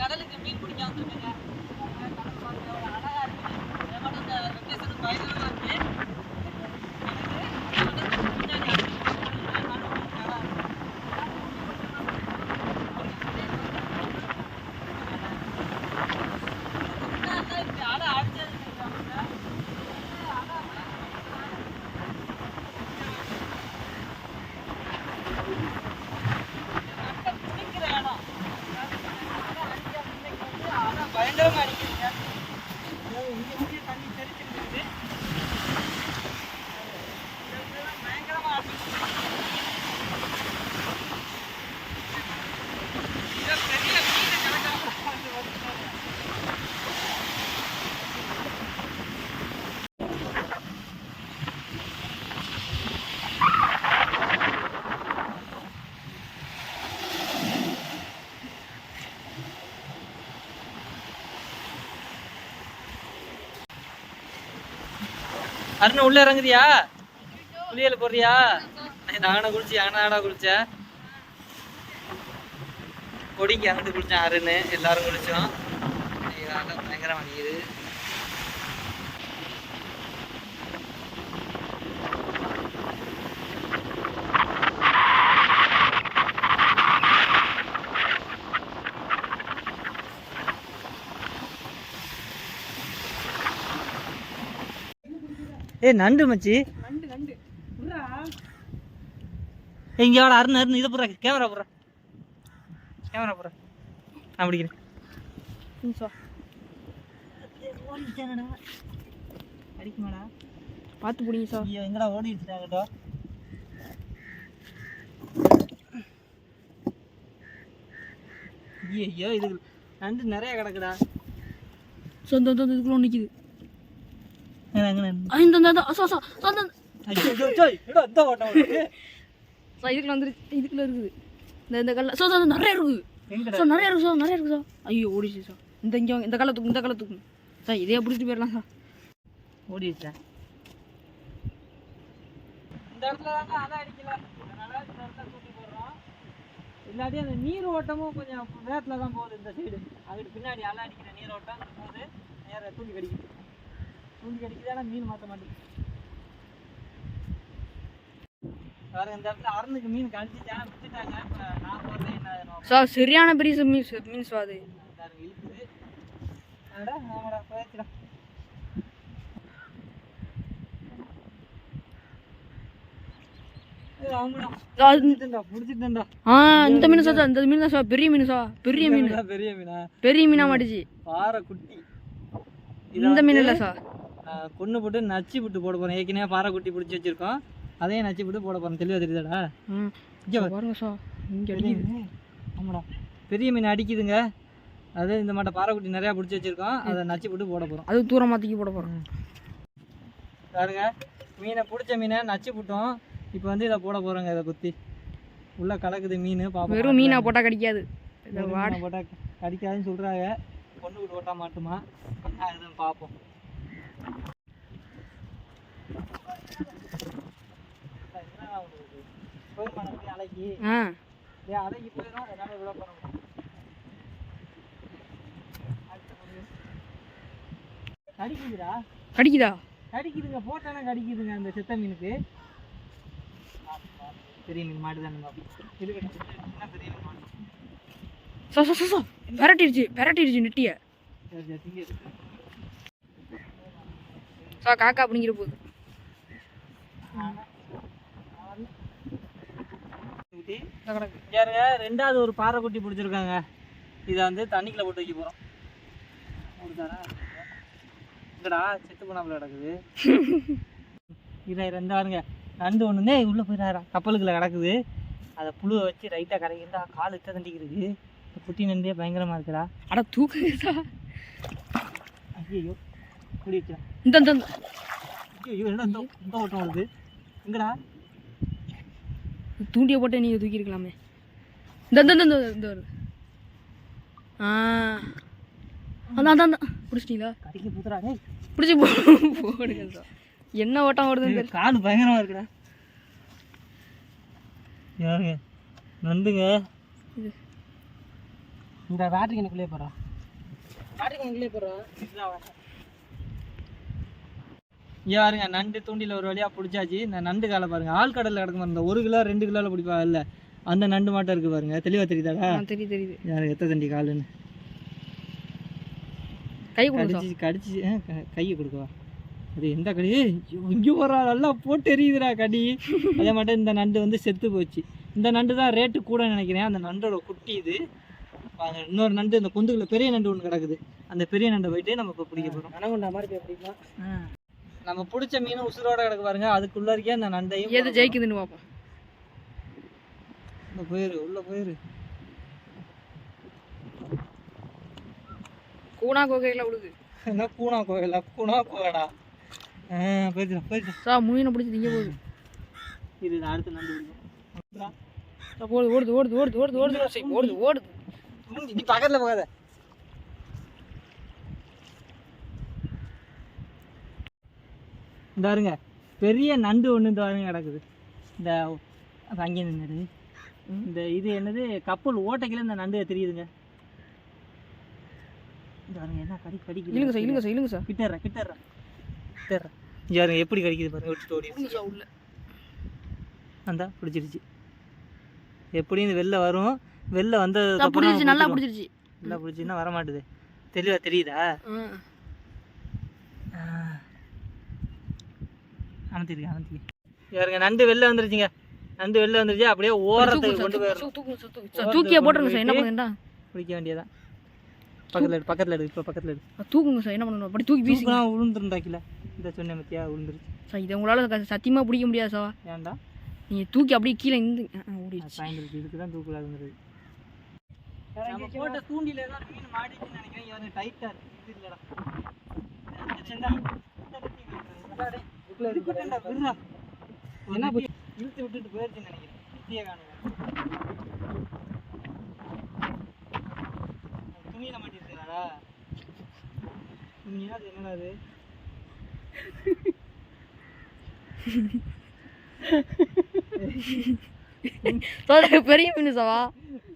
கடலுக்கு மீன் பிடிக்க வந்துருக்கேங்க கடல் பாருங்க எவ்வளவு அழகா இருக்கு இதை விட இந்த லொகேஷன் பயங்கரமா இருக்கு எனக்கு கடலுக்கு பின்னாடி அப்படியே நடுவுல கடல். முன்னாடிலாம் இப்படி அலை அடிச்சது இல்லைங்க. அலை நட்டை பிடிக்கிற இடம். அலை அடிச்சா இன்னைக்கு வந்து அலை பயங்கரமா அடிக்குதுங்க. இதோ இங்க தண்ணி தெரிச்சு இருக்குது. இதெல்லாம் பயங்கரமா அடிக்குது. இதோ பெரிய மீன் கிடக்காம வந்து வந்துட்டாங்க. அருண் உள்ள இறங்குதியா? குளியல் போறியா? நானா குளிச்சு யானாடா குளிச்ச கொடிக்கு அங்கிட்டு குளிச்சேன் அருண். எல்லாரும் குளிச்சோம். ஐயோ, பயங்கரம் அடிக்குது. ஏய் நண்டு மச்சி. நண்டு நண்டு. இங்க வாடா அருண் அருண் இதை புறா கேமரா புறா கேமரா புறா நான் பிடிக்கிறேன். அடிக்குமாடா பார்த்து பிடிங்க சார் ஐயோ எங்கடா ஓடிடுச்சுடாங்கடா ஐயோ இது. நண்டு நிறைய கிடக்குடா. சொந்த சொந்த இதுக்குள்ள நிற்கிது இந்த இந்த சோ சோ. சார் இதுக்குள்ள வந்துருச்சு இதுக்குள்ள இருக்குது இந்த இந்த கல்ல சோ சோ நிறைய இருக்குது எங்கடா சார் நிறைய இருக்கு சார் நிறைய இருக்கு சார் ஐயோ ஓடிச்சு சார் இந்த இங்கே இந்த கல்லை தூக்கு இந்த கல்லை தூக்கு சார் இதே பிடிச்சிட்டு போயிடலாம் சார் ஓடிடுச்சா இந்த இடத்துல தாங்க அலை அடிக்கல அதனால இந்த இடத்துல தூக்கி போடுறோம் இல்லாட்டி அந்த நீர் ஓட்டமும் கொஞ்சம் வேகத்தில் தான் போகுது இந்த சைடு அதுக்கு பின்னாடி அலை அடிக்கிற நீர் ஓட்டம் அங்க போகுது நேராக தூக்கி கடிக்குது கடிக்குதால மீன் மாற்ற மாட்டேங்குது வேற இந்த இடத்துல அருணுக்கு மீன் கழிச்சுட்டாங்க விட்டுட்டாங்க நான் போடுறேன் என்ன? சார் சரியான பெரிய மீன்ஸ் மீன்ஸ் அது. இழுக்குது. அடடா, ஆமாடா, போயிடுச்சுடா. இந்த மீன் சார் இந்த மீன் தான் சார் பெரிய மீன் சார் பெரிய மீன். பெரிய மீனா? பெரிய மீனா மாட்டுச்சு. பாறை குட்டி. இந்த மீன் இல்லை சார் ஆ, கொன்னு போட்டு நச்சு விட்டு போட போறோம். ஏற்கனவே பாறை குட்டி பிடிச்சி வச்சிருக்கோம். அதையும் நச்சு விட்டு போட போறோம். தெளிவா தெரியுதாடா? ம். பாருங்க இங்கே பெரிய அடிக்குது. மீன். ஆமாடா. பெரிய மீன் அடிக்குதுங்க. அது இந்த மாட்ட பாறை குட்டி நிறையா பிடிச்சி வச்சிருக்கோம். அதை நச்சு விட்டு போட போறோம். அது தூரமாக தூக்கி போட போகிறோம் பாருங்க. மீனை பிடிச்ச மீனை நச்சு விட்டோம் இப்போ வந்து இதை போட போறோங்க இதை குத்தி. உள்ள கலக்குது மீன். பாப்போம் வெறும் மீனா போட்டால் கடிக்காது. இதை வெறும் வாட. மீனை போட்டா கடிக்காதுன்னு சொல்றாங்க. கொண்டு விட்டு ஓட்டா மாட்டுமா? அதுதான் பார்ப்போம் ஆ. கடிக்குதுடா கடிக்குதா? கடிக்குதுங்க போட்டானா கடிக்குதுங்க அந்த செத்த மீனுக்கு பெரிய மீன் மாட்டு சோ சோ சோ சோ. பெரட்டிருச்சு பெரட்டிருச்சு நெட்டிய. சோ காக்கா அப்படிங்கிற போகுது. யாருங்க ரெண்டாவது ஒரு பாறை குட்டி பிடிச்சிருக்காங்க. இதை வந்து தண்ணிக்குள்ள போட்டு வைக்க போகிறோம் இங்கடா செத்து போனாப்புல கிடக்குது. இதை ரெண்டு பாருங்க. நண்டு ஒன்றுனே உள்ளே போயிடாரா கப்பலுக்குள்ள கிடக்குது. அதை புழுவை வச்சு ரைட்டாக கரைக்கிட்டா கால் இட்ட தண்டிக்கிறது குட்டி நண்டே பயங்கரமாக இருக்குடா. அட தூக்குதா ஐயோ குடிச்சா இந்த. ஐயோ என்ன இந்த ஓட்டம் வருது? எங்கடா? தூண்டியை போட்டு நீங்கள் தூக்கியிருக்கலாமே. இந்த இந்த இந்த ஆ. அதான் அதான் அதான் பிடிச்சிட்டீங்களா? கடிக்க பிடிச்சி போ போடுங்க சார் என்ன ஓட்டம் ஓடுதுன்னு தெரியல. கால் பயங்கரமா இருக்குடா. யாருங்க? நண்டுங்க. இந்த வாட்டர் போகிறோம் வாட்டர் கேனுக்குள்ளே போகிறோம் இங்கே பாருங்க நண்டு தூண்டில ஒரு வழியாக பிடிச்சாச்சு. இந்த நண்டு காலை பாருங்க ஆள் கடலில் கிடக்கு பாருங்க. இந்த ஒரு கிலோ ரெண்டு கிலோவில் பிடிப்பா இல்லை. அந்த நண்டு மாட்டம் இருக்கு பாருங்க. தெளிவாக தெரியுதாடா தெரியுது தெரியுது யாருக்கு எத்த தண்டி காலுன்னு? கை கடிச்சு கடிச்சு கையை கொடுக்கவா? அது எந்த கடி? இங்கே போகிறா நல்லா போட்டு எரியுதுடா கடி. அதே மட்டும் இந்த நண்டு வந்து செத்து போச்சு. இந்த நண்டு தான் ரேட்டு கூட நினைக்கிறேன். அந்த நண்டோட குட்டி இது. இன்னொரு நண்டு இந்த குந்துக்குள்ள பெரிய நண்டு ஒன்று கிடக்குது. அந்த பெரிய நண்டை போயிட்டு நம்ம இப்போ பிடிக்க போகிறோம் அனகுண்டா மாதிரி போய் பிடிக்கலாம். நம்ம பிடிச்ச மீன் உசுரோட கிடக்கு பாருங்க அதுக்குள்ள இருக்கே அந்த நண்டையும் எது ஜெயிக்குதுன்னு பார்ப்போம் உள்ள போயிரு உள்ள போயிரு. கூணா கோகையில் விழுது என்ன கூணா கோயிலா கூணா கோடா போயிடுறா போயிடுறா சா மீனை பிடிச்சி திங்க போகுது. இது அடுத்து நண்டு பிடிக்கும் ஓடுது ஓடுது ஓடுது ஓடுது ஓடுது ஓடுது சரி, ஓடுது ஓடுது. நீ பக்கத்துல போகாத. இந்த பாருங்க பெரிய நண்டு ஒன்று இந்த பாருங்க கிடக்குது. இந்த அங்கே நின்றுது இந்த இது என்னது? கப்பல் ஓட்டைக்குள்ள இந்த நண்டு தெரியுதுங்க. இந்த பாருங்க என்ன கடி கடிக்குது? இழுங்க சார் இழுங்க சார் இழுங்க சார். கிட்டறா கிட்டறா கிட்டறா பாருங்க எப்படி கடிக்குது பாருங்க இழுங்க சார் உள்ள. அந்தா பிடிச்சிருச்சு. எப்படியும் இது வெளில வரும். வெளில பிடிச்சிருச்சு நல்லா. பிடிச்சிருச்சு நல்லா பிடிச்சின்னா வர மாட்டுது தெளிவா தெரியுதா ஆ அனுத்திருக்கு அனுத்திருக்கு யாருங்க நண்டு வெளில வந்துருச்சுங்க. நண்டு வெளில வந்துருச்சு அப்படியே ஓரத்துக்கு கொண்டு சார் தூக்கியே போட்டுருங்க சார் என்ன பண்ணுங்கடா? பிடிக்க வேண்டியதான் பக்கத்துல எடு பக்கத்துல எடு இப்போ பக்கத்துல எடு தூக்குங்க சார் என்ன பண்ணணும்? அப்படி தூக்கி வீசுங்க. தூக்குனா விழுந்துருந்தாக்கில இந்த சொன்ன மத்தியா விழுந்துருச்சு சார் இதை உங்களால் சத்தியமாக பிடிக்க முடியாது சார். ஏன்டா? நீங்கள் தூக்கி அப்படியே கீழே இருந்து ஓடிடுச்சு. சாயந்தரம் இதுக்கு தான் தூக்கலாதுங்கிறது நம்ம போட்ட தூண்டில தான் மீன் மாடிச்சுன்னு நினைக்கிறேன் இவங்க டைட்டா இருக்கு. இது இல்லடா. சின்னதா. இருக்குடா. என்ன? இழுத்து விட்டுட்டு போயிருச்சுன்னு நினைக்கிறேன். குட்டியை காணுங்க. துணியில மாட்டிருக்காடா துணியா அது என்னடா அது சார் பெரிய மீன் சாவா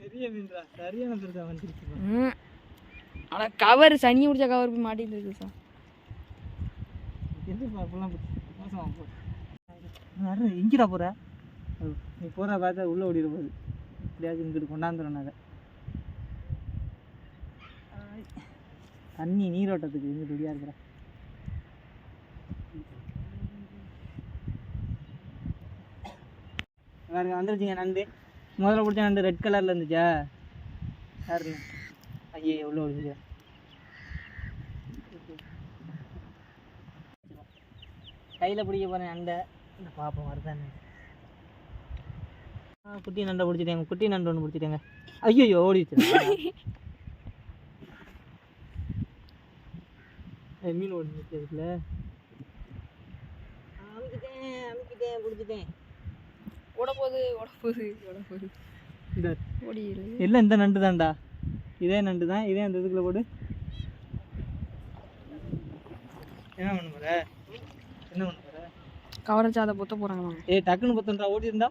பெரிய மீன்டா சரியான பெருசா வந்துருச்சு ஆனால் கவர் சனி பிடிச்ச கவர் போய் மாட்டிட்டு இருக்கு சார். எது அப்படிலாம் மோசமாக போ வர எங்கடா போகிற நீ போகிற பார்த்தா உள்ளே ஓடிட போகுது. எப்படியாச்சும் இங்கிட்டு கொண்டாந்துடும் அதை தண்ணி நீரோட்டத்துக்கு இங்கிட்டு ரெடியாக இருக்கிற. வேறு வந்துருச்சிங்க நண்டு. முதல்ல பிடிச்ச நண்டு ரெட் கலரில் இருந்துச்சா? யாருங்க ஐயே எவ்வளோ ஓடிச்சு கையில் பிடிக்க போகிறேன் நண்டை இந்த பாப்போம் வருதானே குட்டி நண்டை பிடிச்சிட்டேங்க குட்டி நண்டு ஒன்று பிடிச்சிட்டேங்க. ஐயோ ஓடிச்சு மீன் ஓடி நிற்கிறதுல அமுக்கிட்டேன் அமுக்கிட்டேன் பிடிச்சிட்டேன். போகுது ஓட போகுது இந்த ஓடி எல்லாம் இந்த நண்டு தான்டா இதே நண்டு தான் இதே அந்த இதுக்குள்ள போடு. என்ன பண்ண போற? என்ன பண்ண போற கவரை சாதை பொத்த போகிறாங்களா ஏய் டக்குன்னு பத்தன்றா ஓடி இருந்தா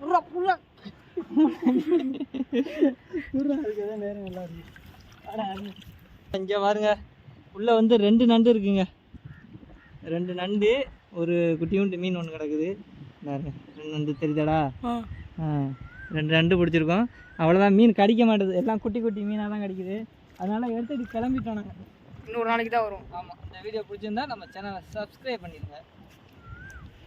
புறா புறா புறா அதுக்கு நேரம் நல்லா இருக்கு அட, அது. இங்க பாருங்க. உள்ள வந்து ரெண்டு நண்டு இருக்குங்க. ரெண்டு நண்டு ஒரு குட்டியூண்டு மீன் ஒன்று கிடக்குது. ரெண்டு நண்டு தெரியுதாடா? ரெண்டு நண்டு பிடிச்சிருக்கோம். அவ்வளோதான் மீன் கடிக்க மாட்டேது. எல்லாம் குட்டி குட்டி மீனாக தான் கடிக்குது. அதனால எடுத்துட்டு கிளம்பிட்டோம் நாங்கள் இன்னொரு நாளைக்கு தான் வரும். ஆமாம் இந்த வீடியோ பிடிச்சிருந்தா நம்ம சேனலை சப்ஸ்கிரைப் பண்ணிடுங்க.